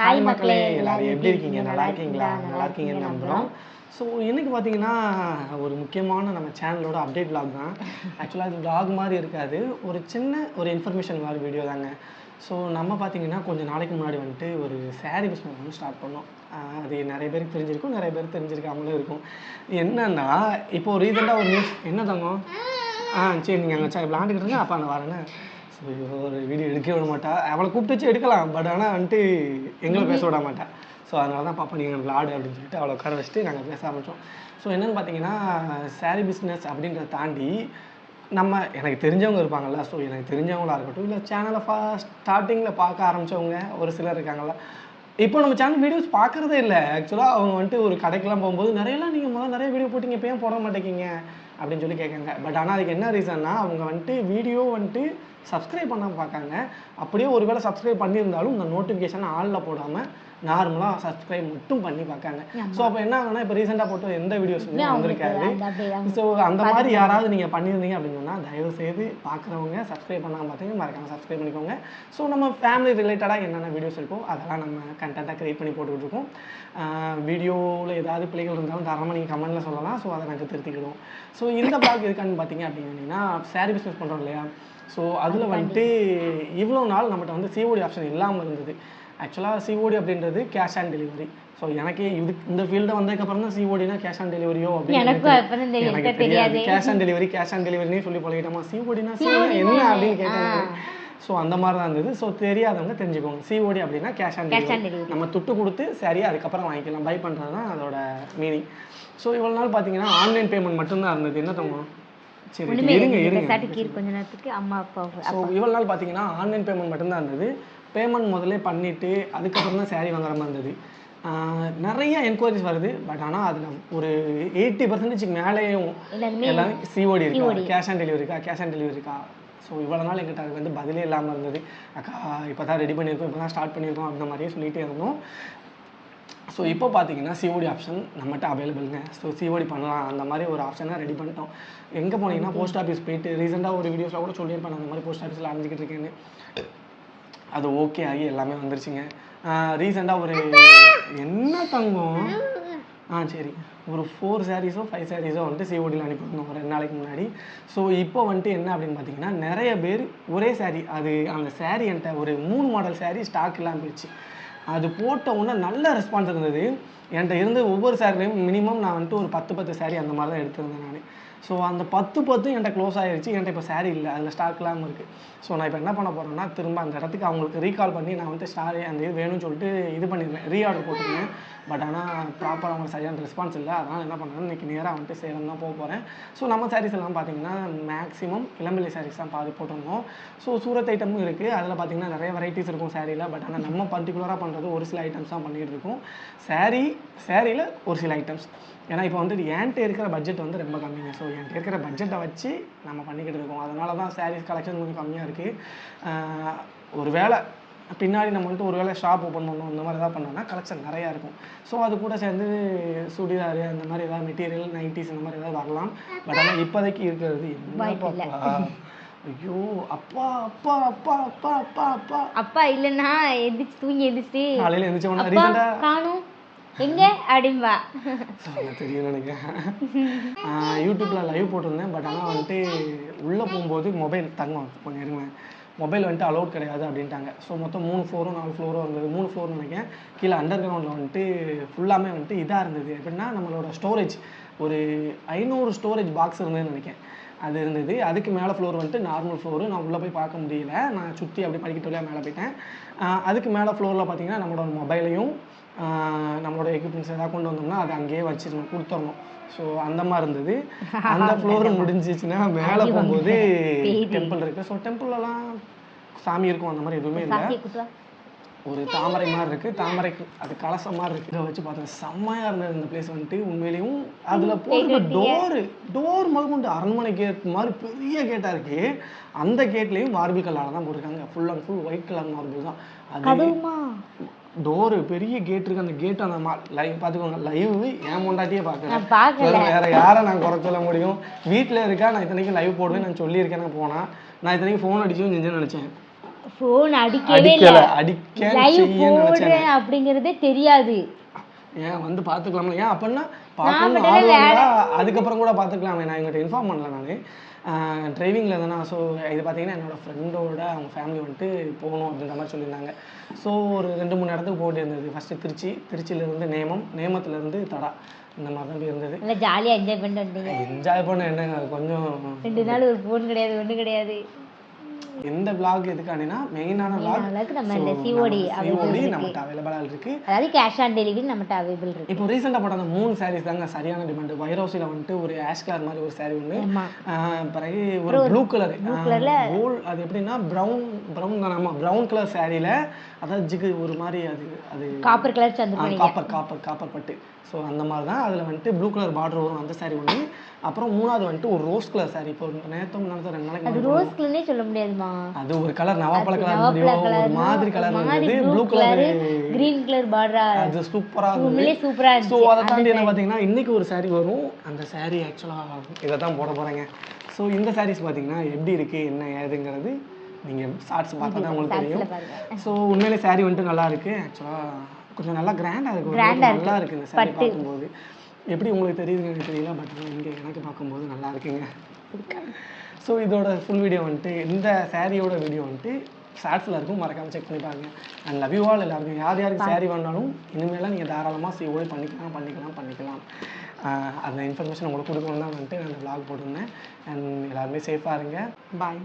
Hi மக்களே எல்லாரும் எப்படி இருக்கீங்க? நல்லா இருக்கீங்களா? நல்லா இருக்கீங்கன்னு நம்புகிறோம் ஸோ இன்னைக்கு பார்த்தீங்கன்னா ஒரு முக்கியமான நம்ம சேனலோட அப்டேட் vlog தான். ஆக்சுவலாக இது vlog மாதிரி இருக்காது. ஒரு சின்ன ஒரு இன்ஃபர்மேஷன் மாதிரி வீடியோ தாங்க. ஸோ நம்ம பார்த்தீங்கன்னா கொஞ்சம் நாளைக்கு முன்னாடி வந்துட்டு ஒரு saree பிஸ்னஸ் வந்து ஸ்டார்ட் பண்ணோம். அது நிறைய பேருக்கு தெரிஞ்சிருக்கும் நிறைய பேருக்கு தெரிஞ்சிருக்காமலும் இருக்கும். என்னன்னா இப்போ ரீசெண்டாக ஒரு நியூஸ் என்ன தங்கம்? ஆ சரி நீங்கள் அங்கே விளாண்டுக்கிட்டு இருங்க அப்போ நான் வரேன்னு. ஸோ ஒரு வீடியோ எடுக்க விட மாட்டா. அவளை கூப்பிட்டு வச்சு எடுக்கலாம் பட் ஆனால் வந்துட்டு எங்களை பேச விட மாட்டா. ஸோ அதனால தான் பாப்பா நீங்கள் விளாடு அப்படின்னு சொல்லிட்டு அவளை உட்கார வச்சுட்டு நாங்கள் பேச ஆரம்பித்தோம் ஸோ என்னென்னு பார்த்தீங்கன்னா saree பிஸ்னஸ் அப்படின்றத தாண்டி நம்ம எனக்கு தெரிஞ்சவங்க இருப்பாங்கல்ல ஸோ எனக்கு தெரிஞ்சவங்களா இருக்கட்டும் இல்லை சேனலை ஃபஸ்ட் ஸ்டார்டிங்கில் பார்க்க ஆரம்பிச்சவங்க ஒரு சிலர் இருக்காங்கல்ல. இப்போ நம்ம சேனல் வீடியோஸ் பார்க்குறதே இல்லை. ஆக்சுவலாக அவங்க வந்துட்டு ஒரு கடைக்கெல்லாம் போகும்போது நிறையலாம் நீங்கள் முதல்ல நிறைய வீடியோ போட்டிங்க இப்போ ஏன் போட மாட்டேங்கிங்க அப்படின்னு சொல்லி கேட்காங்க பட் ஆனால் அதுக்கு என்ன ரீசன்னா அவங்க வந்துட்டு வீடியோ வந்துட்டு சப்ஸ்கிரைப் பண்ணாமல் பார்க்காங்க. அப்படியே ஒருவேளை சப்ஸ்கிரைப் பண்ணியிருந்தாலும் இந்த நோட்டிஃபிகேஷன் ஆளில் போடாமல் நார்மலாக சப்ஸ்கிரைப் மட்டும் பண்ணி பார்க்காங்க. ஸோ அப்போ என்ன ஆகுனா இப்போ ரீசெண்டாக போட்டு எந்த அப்படியே தான். ஸோ அந்த மாதிரி யாராவது நீங்கள் பண்ணியிருந்தீங்க அப்படின்னு சொன்னால் தயவு செய்து பார்க்குறவங்க சப்ஸ்கிரைப் பண்ணாமல் பார்த்தீங்க மறக்காம சப்ஸ்கிரைப் பண்ணிக்கோங்க. ஸோ நம்ம ஃபேமிலி ரிலேட்டடாக என்னென்ன வீடியோஸ் இருக்கோ அதெல்லாம் நம்ம கண்டென்ட்டாக க்ரியேட் பண்ணி போட்டுக்கிட்டு இருக்கோம். வீடியோவில் ஏதாவது பிள்ளைகள் இருந்தாலும் தாராளமாக நீங்கள் கமெண்ட்டில் சொல்லலாம். ஸோ அதை நாங்கள் திருத்திக்கிடுவோம். ஸோ இந்த பிளாக் எதுக்கான்னு பார்த்தீங்க அப்படின்னா saree பிஸ்னஸ் பண்ணுறோம் இல்லையா? ஸோ அதில் வந்துட்டு இவ்வளோ நாள் நம்மகிட்ட வந்து சிஓடி ஆப்ஷன் இல்லாமல் இருந்தது. ஆக்சுவலாக சிஓடி அப்படின்றது கேஷ் ஆன் டெலிவரி ஸோ எனக்கே இது இந்த ஃபீல்டு வந்ததுக்கப்புறம் தான் சிஓடினா கேஷ் ஆன் டெலிவரியோ அப்படின்னு எனக்கு தெரியாது. Cash on delivery cash on டெலிவரினே சொல்லி பழகிட்டோமா? சிஓடினா சிஓடி என்ன அப்படின்னு கேட்டாங்க ஸோ அந்த மாதிரி தான் இருந்தது. ஸோ தெரியாதவங்க தெரிஞ்சுக்கோங்க. சிஓடி அப்படின்னா கேஷ் ஆன் டெலிவரி. நம்ம துட்டு கொடுத்து சரியா அதுக்கப்புறம் வாங்கிக்கலாம். பை பண்ணுறது தான் அதோட மீனிங் ஸோ இவ்வளோ நாள் பார்த்தீங்கன்னா ஆன்லைன் பேமெண்ட் மட்டும்தான் இருந்தது. என்ன தோணும் சரி இருங்க இருங்க. கொஞ்ச நேரத்துக்கு அம்மா அப்பா ஸோ இவ்வளோ நாள் பார்த்தீங்கன்னா ஆன்லைன் பேமெண்ட் மட்டும்தான் இருந்தது. பேமெண்ட் முதல்ல பண்ணிவிட்டு அதுக்கப்புறம் தான் saree வாங்குற மாதிரி இருந்தது. நிறைய என்கொயரிஸ் வருது பட் ஆனால் அதில் ஒரு எயிட்டி பர்சன்டேஜ் மேலேயும் எல்லாமே சிஓடி இருக்கா? கேஷ் ஆன் டெலிவரி இருக்கா? கேஷ் ஆன் டெலிவரி இருக்கா? ஸோ இவ்வளோ நாள் எங்கிட்ட அது வந்து பதிலே இல்லாமல் இருந்தது. அக்கா இப்போ தான் ரெடி பண்ணியிருக்கோம் இப்போ தான் ஸ்டார்ட் பண்ணியிருக்கோம் அந்த மாதிரியே சொல்லிகிட்டே இருந்தோம். ஸோ இப்போ பார்த்தீங்கன்னா சிஓடி ஆப்ஷன் நம்மகிட்ட அவைலபிளுங்க ஸோ சிஓடி பண்ணலாம் அந்த மாதிரி ஒரு ஆப்ஷனை ரெடி பண்ணிட்டோம். எங்கே போனீங்கன்னா போஸ்ட் ஆஃபீஸ் போயிட்டு ரீசெண்டாக ஒரு வீடியோஸில் கூட சொல்லியிருப்பேன் அந்த மாதிரி போஸ்ட் ஆஃபீஸில் அலைஞ்சிக்கிட்டு இருக்கேன்னு. அது ஓகே ஆகி எல்லாமே வந்துருச்சுங்க. ரீசெண்டாக ஒரு என்ன தங்கம்? ஆ சரி. ஒரு ஃபோர் சாரீஸோ ஃபைவ் சாரீஸோ வந்துட்டு சிஓடியில் அனுப்பியிருந்தோம் ஒரு ரெண்டு நாளைக்கு முன்னாடி. ஸோ இப்போ வந்துட்டு என்ன அப்படின்னு பார்த்தீங்கன்னா நிறைய பேர் ஒரே சாரீ அது அந்த சாரீ என்கிட்ட ஒரு மூணு மாடல் சாரீ ஸ்டாக் இல்லாமல் போயிடுச்சு. அது போட்ட உடனே நல்ல ரெஸ்பான்ஸ் இருந்தது. என்கிட்ட இருந்து ஒவ்வொரு சாரிலையும் மினிமம் நான் வந்துட்டு ஒரு பத்து பத்து சாரீ அந்த மாதிரி தான் எடுத்திருந்தேன் நான். ஸோ அந்த பத்து பத்து என்கிட்ட க்ளோஸ் ஆகிடுச்சு என்கிட்ட இப்போ சாரி இல்லை. அதில் ஸ்டாக் இல்லாமல் இருக்குது ஸோ நான் இப்போ என்ன பண்ண போகிறேன்னா திரும்ப அந்த இடத்துக்கு அவங்களுக்கு ரீகால் பண்ணி நான் வந்து ஸ்டாரி அந்த இது வேணும்னு சொல்லிட்டு இது பண்ணியிருந்தேன் ரீஆர்டர் போட்டிருந்தேன் பட் ஆனால் ப்ராப்பராக அவங்களுக்கு சரியான ரெஸ்பான்ஸ் இல்லை. அதனால் என்ன பண்ணுறேன் இன்றைக்கி நேராக வந்துட்டு சேலம் தான் போக போகிறேன் ஸோ நம்ம சாரீஸ் எல்லாம் பார்த்தீங்கன்னா மேக்ஸிமம் இளம்பிள்ளை சாரீஸ் தான் பாதி போட்டிருந்தோம். ஸோ சூரத் ஐட்டமும் இருக்குது அதில் பார்த்தீங்கன்னா நிறைய வெரைட்டிஸ் இருக்கும் சாரியில் பட் ஆனால் நம்ம பர்டிகுலராக பண்ணுறது ஒரு சில ஐட்டம்ஸ் தான் பண்ணிகிட்டு இருக்கோம். சாரீ சாரியில் ஒரு சில ஐட்டம்ஸ் ஏன்னா இப்போ வந்து என்கிட்ட இருக்கிற பட்ஜெட் வந்து ரொம்ப கம்மிங்க. ஸோ என்கிட்ட இருக்கிற பட்ஜெட்டை வச்சு நம்ம பண்ணிக்கிட்டு இருக்கோம். அதனால தான் சாரீஸ் கலெக்ஷன் கொஞ்சம் கம்மியாக இருக்குது ஒரு வேளை பின்னாடி நம்ம வந்துட்டு ஒரு வேளை ஷாப் ஓப்பன் பண்ணோம் இந்த மாதிரி ஏதாவது பண்ணோம்னா கலெக்ஷன் நிறையா இருக்கும். ஸோ அது கூட சேர்ந்து சுடிதார் அந்த மாதிரி ஏதாவது மெட்டீரியல் நைட்டிஸ் இந்த மாதிரி ஏதாவது வரலாம். பட் ஆனால் இப்போதைக்கு இருக்கிறது என்ன ஐயோ அப்பா அப்பா அப்பா அப்பா அப்பா அப்பா. அப்பா இல்லைன்னா எந்திரிச்சு தூங்கி எந்திரிச்சு காலையில் ரீசெண்டாக காணும். எங்க? அப்படின்பா தெரியும் நினைக்கிறேன். யூடியூப்பில் லைவ் போட்டிருந்தேன் பட் ஆனால் வந்துட்டு உள்ளே போகும்போது மொபைல் தங்கம் கொஞ்சம் இருங்க. மொபைல் வந்துட்டு அலௌட் கிடையாது அப்படின்ட்டாங்க. ஸோ மொத்தம் மூணு ஃப்ளோரும் நாலு ஃப்ளோரும் இருந்தது. மூணு ஃப்ளோர் நினைக்கிறேன். கீழே அண்டர் கிரவுண்டில் வந்துட்டு ஃபுல்லாமே வந்துட்டு இதாக இருந்தது. எப்படின்னா நம்மளோட ஸ்டோரேஜ் ஒரு ஐநூறு ஸ்டோரேஜ் பாக்ஸ் இருந்ததுன்னு நினைக்கிறேன். அது இருந்தது. அதுக்கு மேலே ஃப்ளோர் வந்துட்டு நார்மல் ஃப்ளோரு நான் உள்ளே போய் பார்க்க முடியல. நான் சுற்றி அப்படி படிக்கட்டு வழியாக மேலே போயிட்டேன். அதுக்கு மேலே ஃப்ளோரில் பார்த்தீங்கன்னா நம்மளோட மொபைலையும் நம்மளோட எக்யூப்மெண்ட்ஸ் ஏதாவது கொண்டு வந்தோம்னா அதை அங்கேயே வச்சிடணும் கொடுத்துடணும். ஸோ அந்த மாதிரி இருந்தது. அந்த ஃப்ளோர் முடிஞ்சிச்சுன்னா மேலே போகும்போது டெம்பிள் இருக்குது ஸோ டெம்பிள்லலாம் சாமி இருக்கும் அந்த மாதிரி எதுவுமே இல்லை. ஒரு தாமரை மாதிரி இருக்குது தாமரைக்கு அது கலசம் மாதிரி இருக்குது இதை வச்சு பார்த்தேன். செம்மையாக இருந்தது இந்த பிளேஸ் வந்துட்டு. உண்மையிலேயும் அதில் போட்டு டோரு டோர் முதற்கொண்டு அரண்மனை கேட் மாதிரி பெரிய கேட்டாக இருக்கு. அந்த கேட்லேயும் மார்பிள் கலராக தான் போட்டிருக்காங்க. Full and full white colour marble தான். அது டோரு பெரிய கேட் இருக்கு. அந்த கேட் அந்த லைவ் பார்த்துக்கோங்க. லைவ் ஏன் முண்டாட்டியே பார்க்குறேன். வேற யாரை நான் குறை சொல்ல முடியும்? வீட்டில் இருக்கா? நான் இத்தனைக்கும் லைவ் போடுவேன். நான் சொல்லியிருக்கேன் நான் போனா. நான் இத்தனைக்கும் ஃபோன் அடிச்சும் செஞ்சேன்னு நினச்சேன். ஃபோன் அடிக்கவே இல்லை. அடிக்க லைவ் போடுறேன் அப்படிங்கிறதே தெரியாது. ஏன் வந்து பார்த்துக்கலாம்ல. ஏன் அப்படின்னா அதுக்கப்புறம் கூட பார்த்துக்கலாமே. நான் எங்கிட்ட இன்ஃபார்ம் பண்ணல நான். டிரைவிங்கில் இருந்தேனா ஸோ இது பார்த்தீங்கன்னா என்னோட ஃப்ரெண்டோட அவங்க ஃபேமிலி வந்துட்டு போகணும் அப்படின்ற மாதிரி சொல்லியிருந்தாங்க. ஸோ ஒரு ரெண்டு மூணு இடத்துக்கு போயிட்டு இருந்தது. ஃபஸ்ட்டு திருச்சி திருச்சியிலேருந்து நேமம் நேமத்துலேருந்து தடா. இந்த மாதிரி தான் இருந்தது. நல்லா ஜாலியா என்ஜாய் பண்ணிட்டு வந்தீங்க. என்ஜாய் பண்ண என்னங்க? கொஞ்சம் ரெண்டு நாள் ஒரு ஃபோன் கிடையாது ஒண்ணு கிடையாது. எந்த vlog எதுக்காண்டினா மெயினான அளவுக்கு நம்ம இந்த சிஓடி சிஓடி நம்மகிட்ட அவைலபிளாக இருக்குது அதாவது கேஷ் ஆன் டெலிவரி நம்மகிட்ட அவைபிள் இருக்கு. இப்போ ரீசெண்டாக போட்ட அந்த மூணு சாரீஸ் தாங்க சரியான டிமாண்ட் வைரோசியில் வந்துட்டு ஒரு ஆஷ் கலர் மாதிரி ஒரு saree ஒன்று பிறகு ஒரு ப்ளூ கலர் கோல் அது எப்படின்னா ப்ரௌன் ப்ரௌன் தானே ஆமாம் ப்ரௌன் கலர் சாரியில் அதாவது ஜிகு ஒரு மாதிரி அது அது copper colour copper copper copper பட்டு. ஸோ அந்த மாதிரி தான். அதில் வந்துட்டு ப்ளூ கலர் பார்டர் வரும் அந்த saree ஒன்று அப்புறம் மூணாவது வந்துட்டு ஒரு ரோஸ் கலர் saree. இப்போ நேற்று ரெண்டு நாளைக்கு ரோஸ் கலர்னே சொல்ல முடியாதுமா அது ஒரு கலர் நவாப்பழ கலர் ஒரு மாதிரி கலர் இருந்தது. ப்ளூ கலர் கிரீன் கலர் பார்டரா அது சூப்பராக இருந்தது. சூப்பரா இருந்துச்சு. அதை தாண்டி என்ன பார்த்தீங்கன்னா இன்னைக்கு ஒரு saree வரும். அந்த saree ஆக்சுவலாக இதை தான் போட போகிறேங்க ஸோ இந்த sarees பார்த்தீங்கன்னா எப்படி இருக்குது என்ன ஏதுங்கிறது நீங்கள் ஷார்ட்ஸ் பார்த்தா தான் உங்களுக்கு தெரியும். ஸோ உண்மையிலே saree வந்துட்டு நல்லா இருக்கு. ஆக்சுவலாக கொஞ்சம் நல்லா கிராண்டாக இருக்கு. நல்லா இருக்கு. இந்த saree பார்க்கும்போது. எப்படி உங்களுக்கு தெரியுதுன்னு எனக்கு தெரியல பட் இங்கே எனக்கு பார்க்கும்போது நல்லா இருக்குங்க. ஸோ இதோட ஃபுல் வீடியோ வந்துட்டு இந்த சாரியோட வீடியோ வந்துட்டு ஷார்ட்ஸில் இருக்கும் மறக்காம செக் பண்ணி பாருங்க. அண்ட் லவ் யூ ஆல் எல்லாருக்கும். யார் யாருக்கு saree வேணாலும் இனிமேலாம் நீங்கள் தாராளமாக சிஓடி பண்ணிக்கலாம் பண்ணிக்கலாம் பண்ணிக்கலாம். அந்த இன்ஃபர்மேஷன் உங்களுக்கு கொடுக்கணும் தான் வந்துட்டு நான் இந்த vlog போட்டிருந்தேன். அண்ட் எல்லாருமே சேஃபாக இருங்க. பாய்